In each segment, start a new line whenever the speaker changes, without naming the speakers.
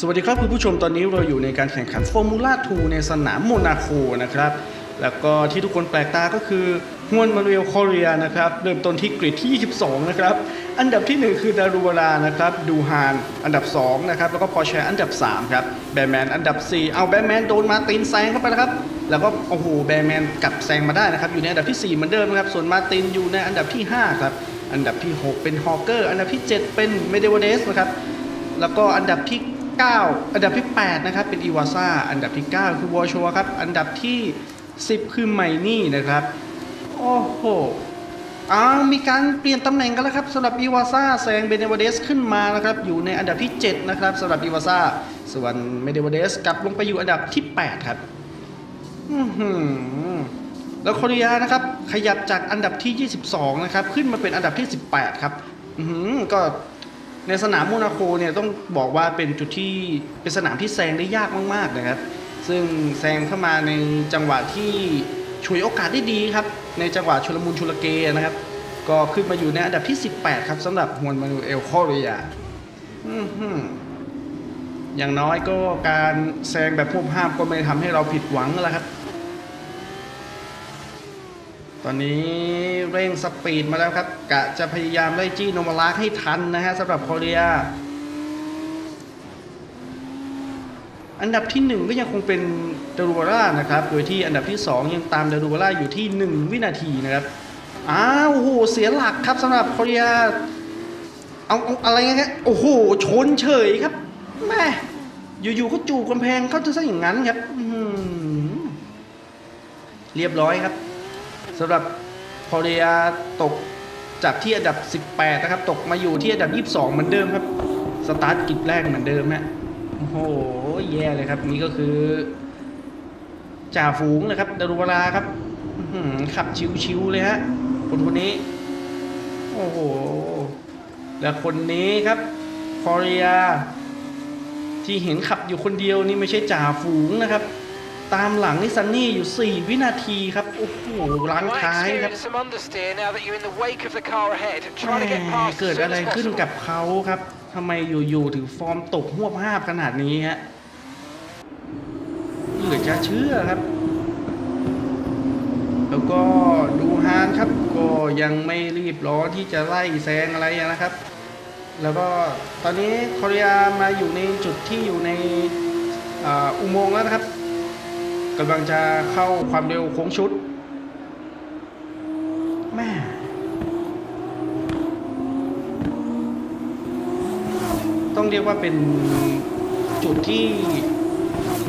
สวัสดีครับคุณผู้ชมตอนนี้เราอยู่ในการแข่งขันฟอร์มูล่า2ในสนามโมนาโคนะครับ แล้วก็ที่ทุกคนแปลกตาก็คือฮวนมาเรียลคอเรียนะครับ เริ่มต้นที่กริดที่ 22 นะครับ อันดับที่ 1 คือดารูวารานะครับ ดูฮาน อันดับ 2 นะครับ แล้วก็พอแชร์อันดับ 3 ครับ แบรแมนอันดับ 4 เอาแบรแมนโดนมาตินแซงเข้าไปแล้วครับ แล้วก็โอ้โหแบรแมนกลับแซงมาได้นะครับ อยู่ในอันดับที่ 4 เหมือนเดิมนะครับ ส่วนมาตินอยู่ในอันดับที่ 5 ครับ อันดับที่ 6 เป็นฮอเกอร์ อันดับที่ 7 เป็นเมเดวเดสนะครับ แล้วก็อันดับที่ 9 อันดับที่ 8 นะครับ เป็นอีวาซาอันดับที่ 9 คือวอชัวครับ อันดับที่ 10 คือไมนี่นะครับ โอ้โหอ้าวมีการเปลี่ยนตำแหน่งกันแล้วครับสำหรับอีวาซาแซงเบเนวเดสขึ้นมานะครับ อยู่ในอันดับที่ 7 นะครับสำหรับอีวาซาส่วนเมเดวเดสกลับลงไปอยู่อันดับที่ 8 ครับแล้วโคเรียนะครับ ขยับจากอันดับที่ 22 นะครับ ขึ้นมาเป็นอันดับที่ 18 ครับอืก็ ในสนามโมนาโคเนี่ยต้องบอกว่าเป็นจุดที่เป็นสนามที่แซงได้ยากมากๆนะครับ ซึ่งแซงเข้ามาในจังหวะที่ฉวยโอกาสได้ดีครับ ในจังหวะชุลมุนชุลเกนะครับ ก็ขึ้นมาอยู่ในอันดับที่ 18 ครับสำหรับฮวนมานูเอลคเรียอือหืออย่างน้อยก็การแซงแบบพวกห้ามก็ไม่ทำให้เราผิดหวังแล้วครับ ตอนนี้เร่งสปีดมาแล้วครับ กะจะพยายามไล่จี้โนมาลาร์ให้ทันนะฮะสำหรับโคเรีย อันดับที่ 1 ก็ยังคงเป็นเดรูวาร่านะครับ โดยที่อันดับที่ 2 ยังตามเดรูวาร่าอยู่ที่ 1 วินาทีนะครับอ้าวโอ้โหเสียหลักครับสำหรับโคเรียเอาเอาอะไรเงี้ยโอ้โหชนเฉยครับแม่อยู่ๆก็จูบกำแพงเขาจะซะอย่างนั้นครับเรียบร้อยครับ สำหรับโคเรียตกจากที่อันดับ 18 นะครับ ตกมาอยู่ที่อันดับ 22 เหมือนเดิมครับ สตาร์ทกิจแรกเหมือนเดิมฮะโอ้โห แย่เลยครับ นี่ก็คือจ่าฝูงนะครับดารุวราครับขับชิวๆเลยฮะ คนคนนี้ โอ้โห และคนนี้ครับคอเรียที่เห็นขับอยู่คนเดียวนี่ไม่ใช่จ่าฝูงนะครับ ตามหลังนี่ซันนี่อยู่ 4 วินาทีครับ โอ้โหล้าง
You might
ท้ายครับ
experience some understeer now that you're in the wake of the car ahead. Try to get
แหม
past
เกิด
as soon
อะไร
as
ขึ้น
possible.
กับเขาครับทำไมอยู่ๆถึงฟอร์มตกหวบห้าบขนาดนี้ฮะเหลือจะเชื่อครับ แล้วก็ดูฮานครับ ก็ยังไม่รีบร้อนที่จะไล่แซงอะไรนะครับ แล้วก็ตอนนี้คอเรียมาอยู่ในจุดที่อยู่ในอ่าอุโมงค์แล้วนะครับ กำลังจะเข้าความเร็วโค้งชุดแม่ต้องเรียกว่าเป็นจุดที่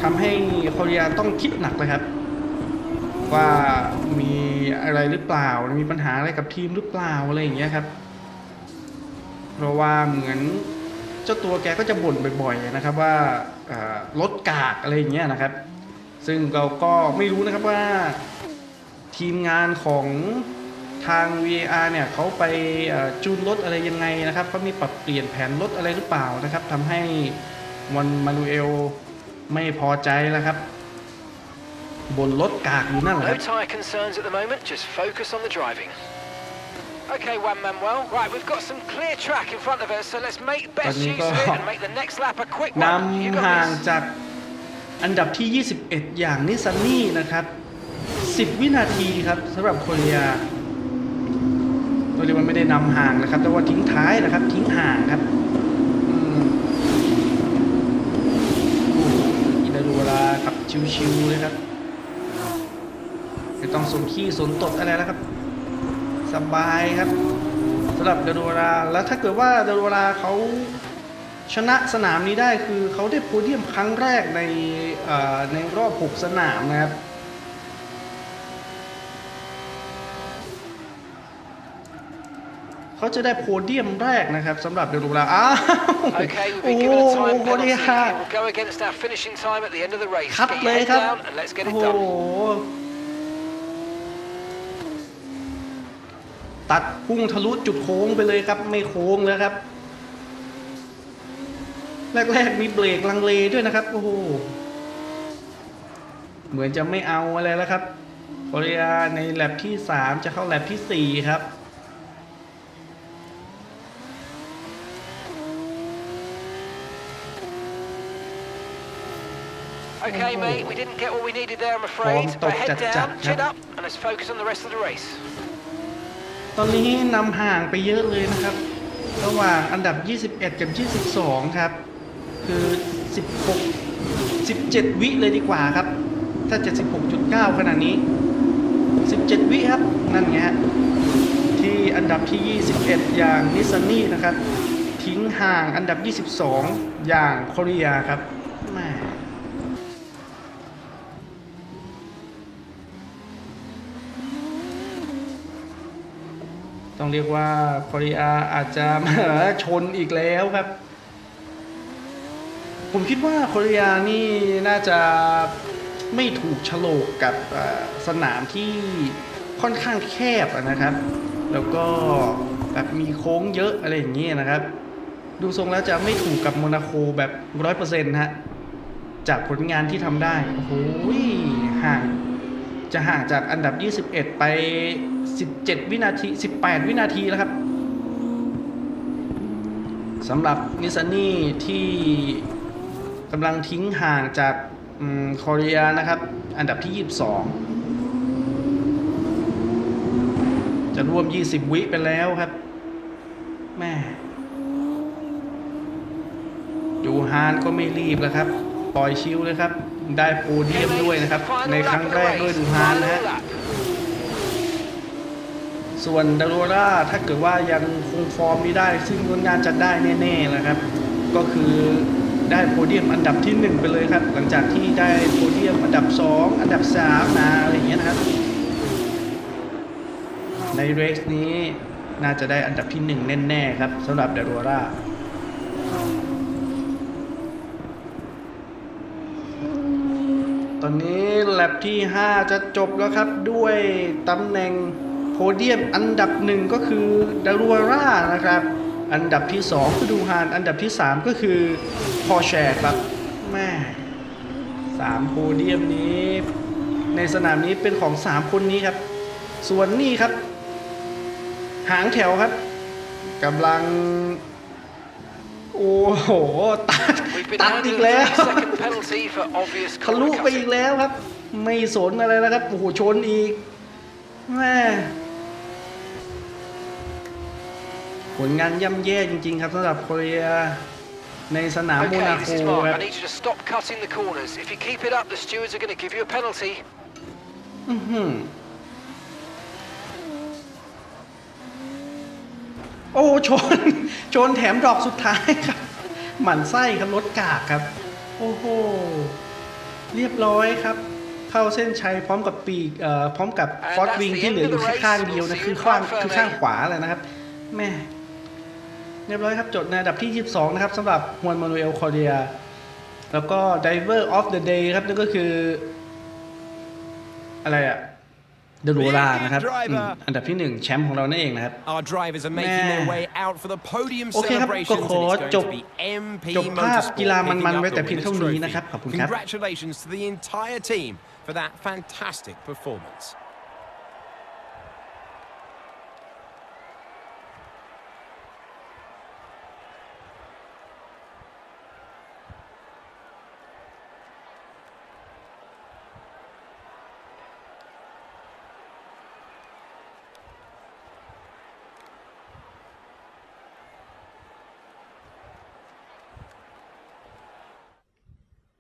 ทำให้โคเรียต้องคิดหนักเลยครับ ว่ามีอะไรหรือเปล่า มีปัญหาอะไรกับทีมหรือเปล่าอะไรอย่างเงี้ยครับ เพราะว่าเหมือนเจ้าตัวแกก็จะบ่นบ่อยๆนะครับว่าเอ่อลดกากอะไรอย่างเงี้ยนะครับ ซึ่งเราก็ไม่รู้นะครับว่าทีมงานของทาง VAR เนี่ยเขาไปเอ่อจูนรถอะไรยังไงนะครับเขามีปรับเปลี่ยนแผนรถอะไรหรือเปล่านะครับทำให้มอนมานูเอลไม่พอใจแล้วครับ บนรถกากอยู่นั่นแหละค
No
รับ
tyre concerns at the moment, just focus on the driving. Okay, Juan Manuel. Right, we've got some clear track in front of us, so let's make best
Tadi
use of
kau-
it and make the next lap a quick
น
one. You ำ
ห่าง
got this.
จาก อันดับที่ 21 อย่างนิซันนี่นะครับ 10 วินาทีครับสำหรับโคเรียตัวเรียกว่าไม่ได้นำห่างนะครับ แต่ว่าทิ้งท้ายนะครับ ทิ้งห่างครับอิดาดูเวลาขับชิวๆเลยครับไม่ต้องสนขี้สนตดอะไรแล้วครับ สบายครับสำหรับดารูวราแล้วถ้าเกิดว่าดารูวราเขา ชนะสนามนี้ได้คือเขาได้โพเดียมครั้งแรกในเอ่อในรอบ 6 สนามนะครับเขาจะได้โพเดียมแรกนะครับสำหรับเดรูวราอ้าว
Okay, we've
โอ้
been
โห
given a time
โคเรี
penalty.
ย
It will go against our finishing time at the end of the race.
คัด
Get
เล
your
ย
head
ครับ
down and let's get
โอ้
it
โห
done.
ตัดพุ่งทะลุจุดโค้งไปเลยครับ ไม่โค้งแล้วครับ แรกๆมีเบรกลังเลด้วยนะครับโอ้โหเหมือนจะไม่เอาอะไรแล้วครับโคเรียในแลบที่ 3 จะเข้าแลบที่ 4 ครับ
Okay, Okay,
Oh.
mate, we didn't get what we needed there, I'm afraid.
Form
But head
top
down,
chặt
chin
chặt.
up, and let's focus on the rest of the race.
ตอนนี้นำห่างไปเยอะเลยนะครับ ระหว่างอันดับ 21 กับ 22 ครับ คือ 16 17 วิเลยดีกว่าครับ ถ้า 76.9 ขนาดนี้ 17 วิครับ นั่นไงฮะ ที่อันดับที่ 21 อย่างนิสซันนี่นะครับ ทิ้งห่างอันดับ 22 อย่างโคเรียครับแมต้องเรียกว่าคอริอาอาจจะมาชนอีกแล้วครับ ผมคิดว่าโคริอานี่น่าจะไม่ถูกโฉลกกับสนามที่ค่อนข้างแคบนะครับ แล้วก็แบบมีโค้งเยอะอะไรอย่างเงี้ยนะครับ ดูทรงแล้วจะไม่ถูกกับโมนาโคแบบร้อยเปอร์เซ็นต์ฮะจากผลงานที่ทำได้ โอ้โหห่าง จะห่างจากอันดับ 21 ไป 17 วินาที 18 วินาทีแล้วครับสำหรับนิสซันนี่ที่ กำลังทิ้งห่างจากอืมโคเรียนะครับ อันดับที่ 22 จะร่วม 20 วิไปแล้วครับแม่ดูฮานก็ไม่รีบแล้วครับ ปล่อยชิวเลยครับ ได้โพเดียมด้วยนะครับ ในครั้งแรกด้วยดูฮานนะฮะส่วนดาโรราถ้าเกิดว่ายังคงฟอร์มนี้ได้ ซึ่งงน่าจะได้แน่ๆนะครับ ก็คือ ได้โพเดียมอันดับที่ 1 ไปเลยครับ หลังจากที่ได้โพเดียมอันดับ 2 อันดับ3มาอะไรอย่างเงี้ยนะครับ ในเรสนี้น่าจะได้อันดับที่ 1 แน่ ๆ ครับสำหรับดาโรราตอนนี้แลบที่ 5 จะจบแล้วครับด้วยตำแหน่งโพเดียมอันดับหนึ่งก็คือดารัวร่านะครับ อันดับที่2คือดูฮานอันดับที่ 3 ก็คือพอแชร์ครับแม่สามโพเดียมนี้ ในสนามนี้เป็นของ 3 คนนี้ครับ ส่วนนี่ครับ หางแถวครับกำลัง โอ้โห ตัด
We've been
ตัดอี
handed
ก
a
แล้ว
second penalty for obvious
ทะลุ
corner
ไปอีก
cutting.
แล้วครับ ไม่สนอะไรแล้วครับโอ้โหชนอีกแม่ ผลงานย่ำแย่จริงๆครับสำหรับโคเรียในสนามโม
Okay,
นาโค
this is Mark.
ครับ
I need you to stop cutting the corners. If you keep it up, the stewards are going to give you a penalty.
อื้อหือโอ้ชน ชนแถมดอกสุดท้ายครับ หมั่นไส้ครับรถกากครับ โอ้โห เรียบร้อยครับ เข้าเส้นชัยพร้อมกับปีกเอ่อพร้อมกับ
And
ฟอส
that's
วิง
the
ที่เหลือ
end
อ
of
ยู่
the
แค่
race.
ข้างเดียวนะ
We'll see
คือ
you
ข้าง
in
คือ
Parc
ข้าง
Fermé.
ขวาเลยนะครับแม่ เรียบร้อยครับ จดในอันดับที่ 22 นะครับสำหรับฮวนมานูเอลคอเรีย แล้วก็ Diver of the Day ครับ นั่นก็คือ อะไรอะเดโรลานะครับอืมอันดับที่ 1 แชมป์ของเรานั่นเองนะครับ
Our drivers are making their way out for the podium
โอเคครับ
celebrations
ก็ขอ
and it's
จ
going
บ
to be MP
จบภาพ
Motorsport
กีฬามันๆ
picking up
ไว้
the
แต่เพียง
winners'
เท่านี้
trophy.
นะครับ ขอบคุณครับ
Congratulations to the entire team for that fantastic performance.